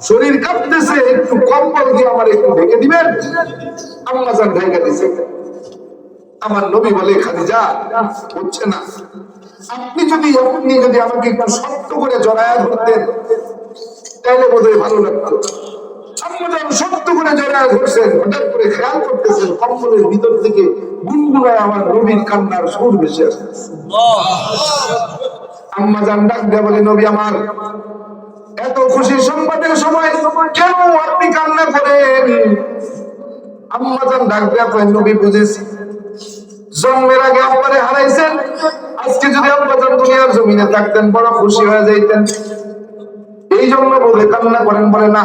শরীর কাঁপতেছে একটু কম্বল দিয়ে আমার একটু ঢেকে দিবেন। আম্মা যান ঢেকে দিছে। আমার নবী বলে খাদিজা হচ্ছে না। আপনি যদি আপনি যদি আমাকে একটু শক্ত করে জড়ায়া ধরতেন তাহলে বোধহয় ভালো লাগতো। শক্ত করে জড়ায়া ধরছেন হঠাৎ করে খেয়াল করতেছেন কম্বলের ভিতর থেকে গুনগুনায় আমার নবীর কান্নার সুর ভেসে আসছে আম্মা যান ডাক দেয়া বলে নবী আমার এত খুশি সংবাদের সময় কেন আপনি কান্না করেন? আম্মা যান ডাক দেয়া কয়, নবী বুঝেছি। জন্মের আগে আপনারে হারাইছেন। আজকে যদি আব্বা যান দুনিয়ার জমিনে থাকতেন, বড় খুশি হয়ে যাইতেন। এই জন্য বলে কান্না করেন বলে না।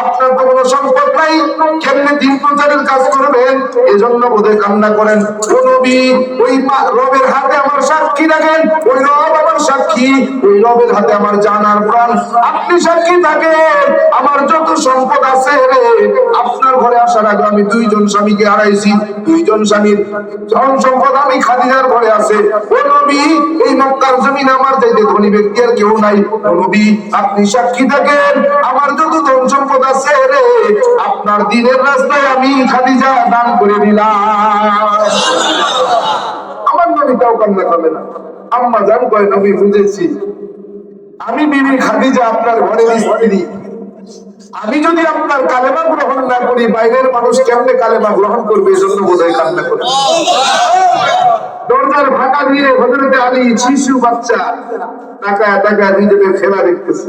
আপনার তো সম্পদ নাই, কেমনে দিন প্রচারের কাজ করবেন? এজন্য বোধহয় কান্না করেন। ওই রবের হাতে আমার সাক্ষী রাখেন। ওই রব আমার সাক্ষী। ওই রবের হাতে আমার জানার প্রাণ। আপনি সাক্ষী থাকেন। আমার যত সম্পদ আছে রে, আপনার ঘরে আসার আগে আমি দুইজন স্বামীকে হারাইছি। দুইজন স্বামীর ধন সম্পদ আমি খাদিজার ঘরে আছে। ও নবী, এই মক্কার জমিন আমার চাইতে ধনী ব্যক্তি আর কেউ নাই। নবী, আপনি সাক্ষী থাকেন। আমার যত ধন সম্পদ আছে রে, আপনার দিনের রাস্তায় আমি খাদিজা দান করে দিলাম। আমার নবী তাও কান্না করবে না। আম্মা জান কয়, নবী, বুঝেছি। আমি বিবি খাদিজা, আপনার ঘরের স্ত্রী। আমি যদি আপনার কালেমা গ্রহণ না করি, বাইরের মানুষ কেমনে কালেমা গ্রহণ করবে? এই জন্য বোধহয় কান্না করে। দরজার ফাঁকা দিয়ে হজরতে আলী, শিশু বাচ্চা টাকা টাকায় নিজেকে খেলা দেখতেছে।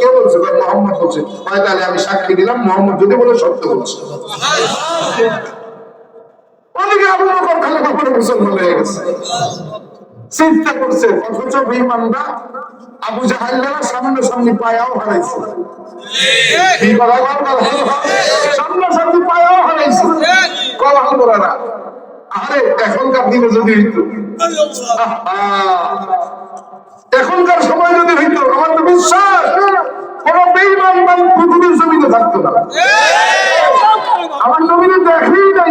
কে বলছে? মোহাম্মদ বলছে। তাহলে আমি সাক্ষী দিলাম, মোহাম্মদ যদি বলে সত্য বলছে। ওদিকে আবু বকর মুসলমান হয়ে গেছে। চিন্তা করছে, অথচ আবু সামনে সামনে পায়াও হারাইছে। সামনে সামনে পায়াও হারাইছে। কলাম করারা আরে, এখনকার দিনে যদি হইতো আহা, এখনকার সময় যদি হইতো আমার তো বিশ্বাস কোন বেইমান মান পৃথিবীর জমিনে থাকতো না আমার নবীনে দেখেই নাই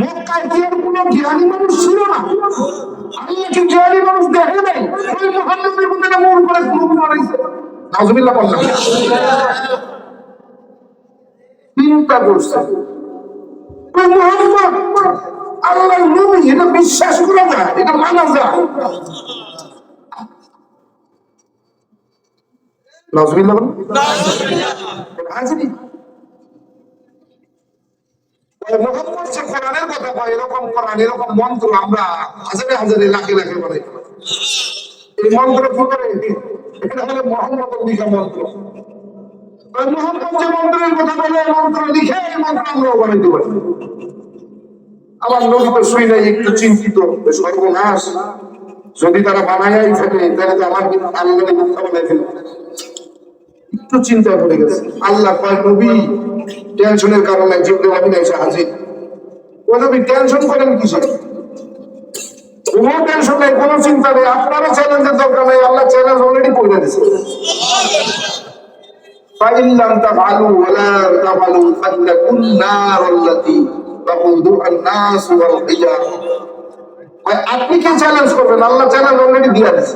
মক্কায় কি আর কোনো জ্ঞানী মানুষ ছিল না। আমি কি জ্ঞানী বললাম। এটা বিশ্বাস করা যায়, এটা মানা যায়। নাউজুবিল্লাহ বলুন হাজিরি মোহাম্মদ যে কোরআনের কথা এরকম কোরআন, এরকম মন্ত্র আমরা হাজারে হাজারে লাখে লাখে এই মন্ত্র কি করে? এটা হলো মোহাম্মদ লিখা মন্ত্র আমার নবী তো শুই নাই, একটু চিন্তিত সর্বনাশ। যদি তারা বানাই থাকে তাহলে তো আমার আল্লাহ একটু চিন্তায় পড়ে গেছে আল্লাহ কয় নবী টেনশনের কারণে জিব্রাইল আমিন এসে হাজির ও নবী টেনশন করেন কিসের কোনো টেনশন নেই কোনো চিন্তা নেই আপনারও চ্যালেঞ্জের দরকার নেই আল্লাহ চ্যালেঞ্জ অলরেডি করে দিয়েছে فإن لم تفعلوا ولا تفعلوا فاتقوا النار التي وقودها الناس والحجارة ভাই, আপনি কি চ্যালেঞ্জ করবেন আল্লাহ চ্যালেঞ্জ অলরেডি দিয়ে দিয়েছে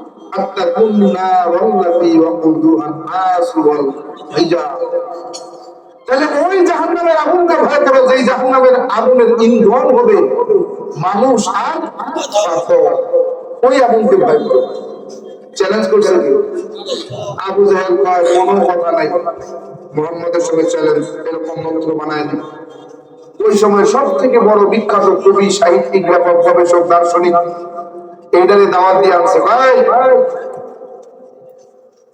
فاتقوا النار التي وقودها الناس والحجارة তাহলে ওই জাহান্নামের আগুনকে ভয় করো যেই জাহান্নামের আগুনের ইন্ধন হবে মানুষ আর পাথর। ওই আগুনকে ভয় করো চ্যালেঞ্জ করছে কি আবু জাহেল কয় কোনো কথা নাই মোহাম্মদের সঙ্গে চ্যালেঞ্জ এরকম মন্ত্র বানায় দিই ওই সময় সব থেকে বড় বিখ্যাত কবি সাহিত্যিক ব্যাপক গবেষক দার্শনিক এইটারে দাওয়াত দিয়ে আনছে ভাই।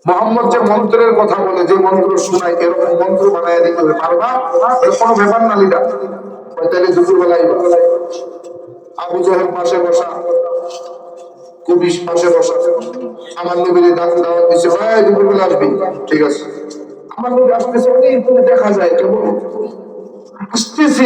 মোহাম্মদ যে মন্ত্রের কথা বলে, যে মন্ত্র শোনায়, এরকম মন্ত্র বানায় দিতে হবে। পারবা? এর কোনো ব্যাপার না লিডা তাহলে দুপুর বেলায় আবু জাহেল পাশে বসা কবি পাশে বসা। আমার নবীর ডাক দাওয়াত দিছে, ভাই দুপুর বেলা আসবি। ঠিক আছে। আমার নবী আসতেছে অনেক দেখা যায়, কেবল। আসতেছে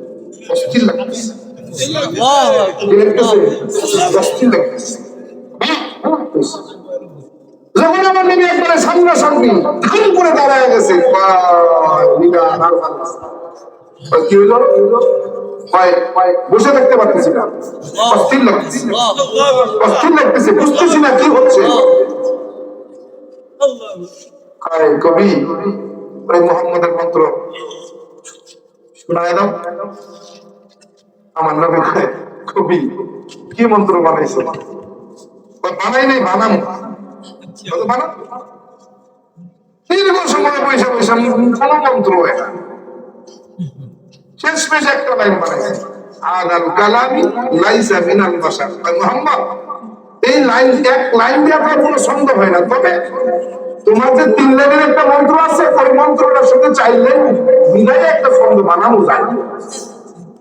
অস্থির লাগতেছে অস্থির লাগতেছে যখন আমার নবী একবারে সামনা সামনি ধান করে দাঁড়ায় গেছে কি হইল বসে থাকতে পারতেছি না। অস্থির লাগতেছে অস্থির লাগতেছে বুঝতেছি না কি হচ্ছে। কবি মোহাম্মদের মন্ত্র। শোনায় দাও। আমার নবী কবি, কি মন্ত্র বানাইছে বানাই নাই, বানাম। বানাম? বানাইছে এই লাইন, এক লাইন দিয়ে কোনো ছন্দ হয় না। তবে তোমার যে তিন লাইনের একটা মন্ত্র আছে, ওই মন্ত্রটার সাথে চাইলে মিলাই একটা ছন্দ বানানো যায়।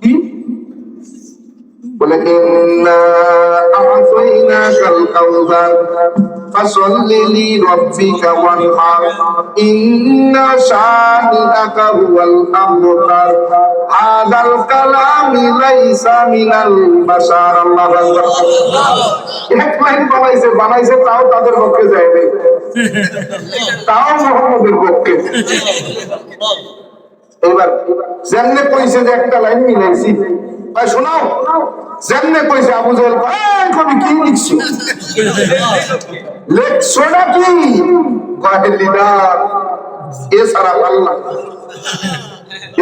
কি? বলে ইন্না আ'তাইনাকাল কাউসার ফাসাল্লি লিরাব্বিকা ওয়ানহার ইন্না শানিআকা হুয়াল আবতার হাদাল কালামি লাইসা মিনাল বাশার আল্লাহু আকবার এক লাইন বানাইছে বানাইছে, তাও তাদের পক্ষে যায় নাই তাও মোহাম্মদের পক্ষে। এবার, যেমনে কইছে যে একটা লাইন মিলাইছি। ভাই শোনাও যেমনে কইছে আবু এই কবি কি লিখছো? লেখছোটা কি কয় লিডার এছাড়া আল্লাহ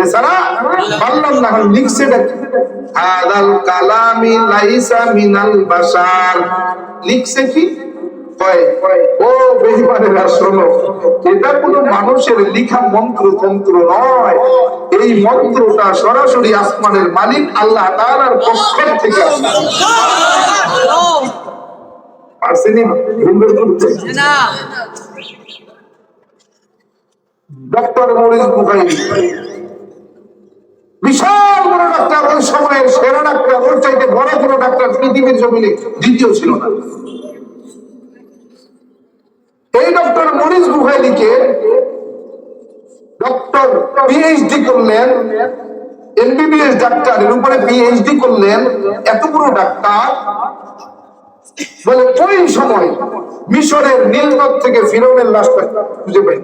এছাড়া পারলাম না লিখছে কি? হাদাল কালামি লাইসা মিনাল লিখছে কি? ও বেহিমানেরা শোনো এটা কোনো মানুষের লিখা মন্ত্র তন্ত্র নয়। এই মন্ত্রটা সরাসরি আসমানের মালিক আল্লাহ তাআলার পক্ষ থেকে ডক্টর মরিস বুখারী। বিশাল বড় ডাক্তার ওই সময়ের সেরা ডাক্তার ওর চাইতে বড় কোনো ডাক্তার পৃথিবীর জমিনে দ্বিতীয় ছিল না। এই ডক্টর মরিস বুহাইলিকে ডক্টর পিএইচডি করলেন এমবিবিএস ডাক্তারের উপরে পিএইচডি করলেন এত বড় ডাক্তার বলে ওই সময় মিশরের নীলনদ থেকে ফিরৌনের লাশটা খুঁজে পাই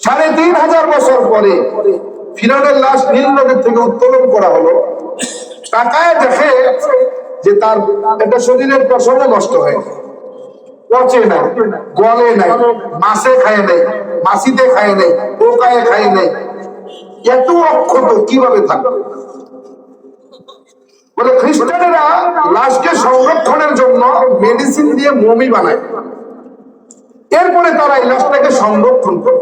সাড়ে তিন হাজার বছর পরে ফিরৌনের লাশ নীলনদের থেকে উত্তোলন করা হলো টাকায় দেখে যে তার একটা শরীরের পশমও নষ্ট হয়ে গেছে। পচে নাই, গলে নাই, মাছে খায় নাই, মাছিতে খায় নাই পোকায় খায় নাই। এত অক্ষত কীভাবে থাকবে? বলে খ্রিস্টানেরা লাশকে সংরক্ষণের জন্য মেডিসিন দিয়ে মমি বানায়। এরপরে তারা এই লাশটাকে সংরক্ষণ করে।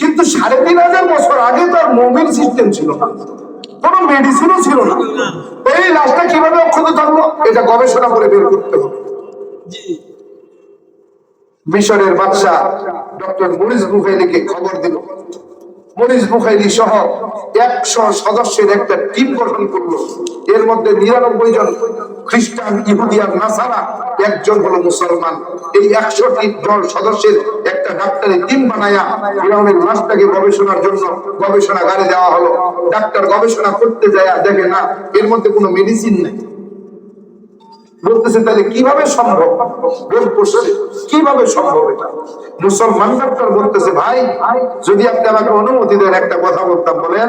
কিন্তু সাড়ে তিন হাজার বছর আগে তো আর মমির সিস্টেম ছিল না। কোনো মেডিসিনও ছিল না। এই লাশটা কীভাবে অক্ষত থাকল? এটা গবেষণা করে বের করতে হবে। মিশরের বাদশাহ ডক্টর মরিস বুখাইলিকে খবর দিল। মরিস বুখাইলি সহ একশো সদস্যের একটা টিম গঠন করল। এর মধ্যে নিরানব্বই জন খ্রিস্টান ইহুদিয়ান নাসারা, একজন হলো মুসলমান। এই একশোটি দল সদস্যের একটা ডাক্তারি টিম বানায়া ফিরাউনের লাশটাকে গবেষণার জন্য গবেষণাগারে দেওয়া হলো। ডাক্তার গবেষণা করতে যায় দেখে, না, এর মধ্যে কোনো মেডিসিন নেই। বলতেছে, তাহলে কীভাবে সম্ভব? বের করছে কীভাবে সম্ভব এটা? মুসলমান ডাক্তার বলতেছে, ভাই, যদি আপনি আমাকে অনুমতি দেন একটা কথা বলতাম, বলেন।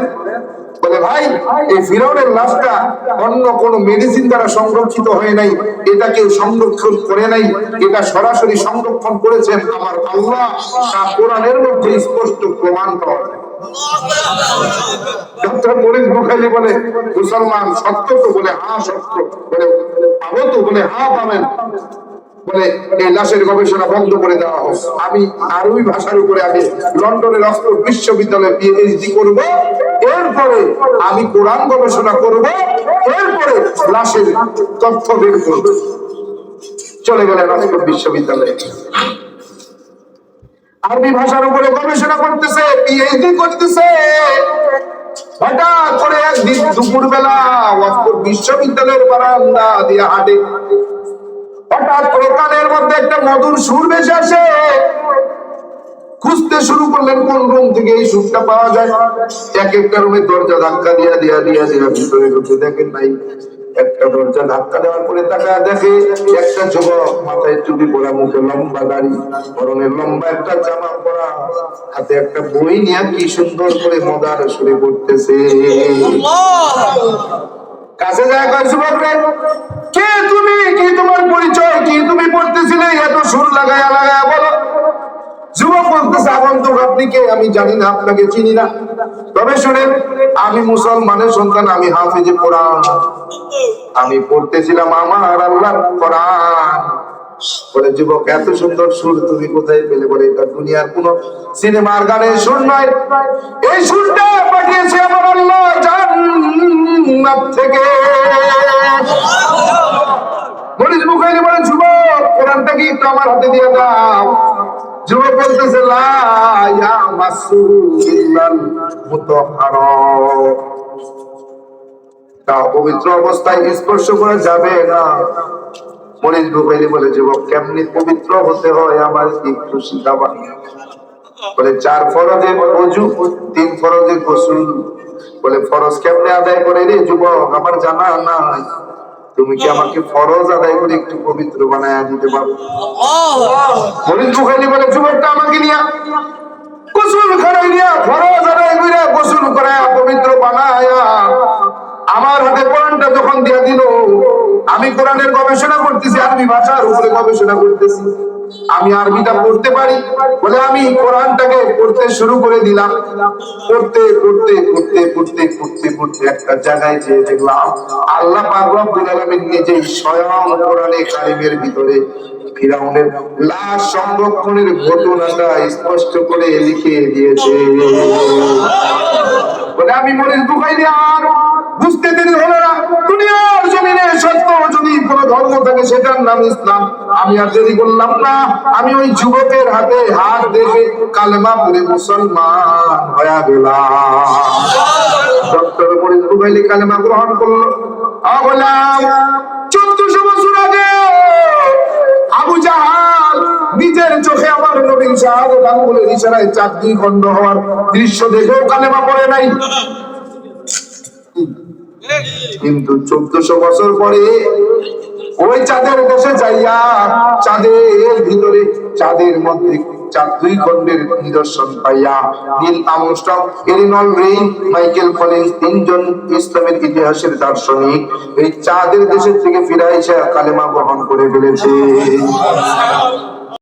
হয়ে সংরক্ষণ করে নাই, এটা সরাসরি সংরক্ষণ করেছেন আমার আল্লাহ কোরআনের মধ্যে স্পষ্ট প্রমাণ পাওয়া যায়। ডক্টর মরিস বলে, মুসলমান সত্য তো বলে হ্যাঁ সত্য বলে, পাবো তো বলে হ্যাঁ পাবেন লন্ডনের বিশ্ববিদ্যালয়ে এরপরে আমি কোরআন গবেষণা করব, এরপরে লাশের তথ্য বের করব। চলে গেলেন অস্ত্র বিশ্ববিদ্যালয়ে। আরবি ভাষার উপরে গবেষণা করতেছে পিএইচডি করতেছে। হঠাৎ করে একদিন দুপুর বেলা বিশ্ববিদ্যালয়ের বারান্দা দিয়ে হাঁটে। হঠাৎ করে কানের মধ্যে একটা মধুর সুর ভেসে আসে। খুঁজতে শুরু করলেন কোন রুম থেকে এই সুরটা পাওয়া যায়। এক একটা রুমের দরজা ধাক্কা দিয়া দিয়া দিয়া দিয়া ভিতরে ঢুকে দেখেন নাই। একটা দরজা ধাক্কা দেওয়ার পরে দেখে একটা যুবক মাথায় চুরি পরা মুখে লম্বা দাড়ি লম্বা একটা জামা পরা। হাতে একটা বই নিয়ে কি সুন্দর করে মদার পড়তেছে। কাছে যায় কয় যুবক রে কে তুমি? কি তোমার পরিচয়? কি তুমি পড়তেছিলে? এত সুর লাগায়া লাগায়া বলো। যুবক বলতেছে আগন্তুক আপনি কে? আমি জানি না, আপনাকে চিনি না। তবে শুনেন, আমি মুসলমানের সন্তান, আমি হাফিজে কোরআন। আমি পড়তেছিলাম আমার আল্লাহ কোরআন। বলে, যুবক, এত সুন্দর সুর তুমি কোথায় পেলে? বলে, এটা দুনিয়ার কোন সিনেমার গানের সুর নয়। এই সুরটা পাঠিয়েছে আমার আল্লাহ জান্নাত থেকে। মরিস মুখাইনি বলে যুবক, কোরআনটা কি একটু আমার হাতে দিয়ে দাও। যুবক বলতেছে তা পবিত্র অবস্থায় স্পর্শ করা যাবে না। মরিস বুখাইলি বলে, যুবক, কেমনি পবিত্র হতে হয় আমার একটু শিখাবা বলে, চার ফরজে অজু, তিন ফরজে গোসল। বলে, ফরজ কেমনে আদায় করে রে যুবক? আমার জানা নাই। তুমি কি আমাকে ফরজ আদায় করে একটু পবিত্র বানায় দিতে পারো? হরিণ বুখাইলি বলে যুবকটা আমাকে নিয়ে গোসল করাই নিয়া ফরজ আদায় করে গোসল করায় পবিত্র বানায়া। আমার হাতে কোরআনটা যখন দিয়া দিল, আমি কোরআনের গবেষণা করতেছি, আরবি ভাষার উপরে গবেষণা করতেছি। আমি আরবিটা পড়তে পারি? বলে আমি কোরআনটাকে পড়তে শুরু করে দিলাম। পড়তে পড়তে পড়তে পড়তে পড়তে পড়তে একটা জায়গায় যেয়ে দেখলাম, আল্লাহ পাক রব্বুল নিজেই স্বয়ং কোরআনে কারিমের ভিতরে ফিরাউনের লাশ সংরক্ষণের ঘটনাটা স্পষ্ট করে লিখে দিয়েছে। বলে আমি মরিস বুখাইলি আর বুঝতে দেরি হলো না। দুনিয়ার জমিনে সত্য কোনো ধর্ম থাকে সেটার নাম ইসলাম। আমি আর দেরি করলাম না। আমি ওই যুবকের হাতে হাত দেখে কালেমা পড়ে মুসলমান হয়ে গেলাম। ডক্টর কালেমা গ্রহণ করল। আ বললাম চোদ্দশো বছর আগে আবু জাহাল নিজের চোখে আমার নবীন শাহাদত আঙ্গুলের ইশারায় চার দুই খণ্ড হওয়ার দৃশ্য দেখেও কালেমা পড়ে নাই। কিন্তু চোদ্দশো বছর পরে ওই চাঁদের দেশে যাইয়া চাঁদের ভিতরে, চাঁদের মধ্যে দুই খণ্ডের নিদর্শন পাইয়া নীল এলিনল রেইন মাইকেল কলিন্স তিনজন ইসলামের ইতিহাসের দার্শনিক, এই চাঁদের দেশের থেকে ফিরে এসে কালেমা গ্রহণ করে ফেলেছে।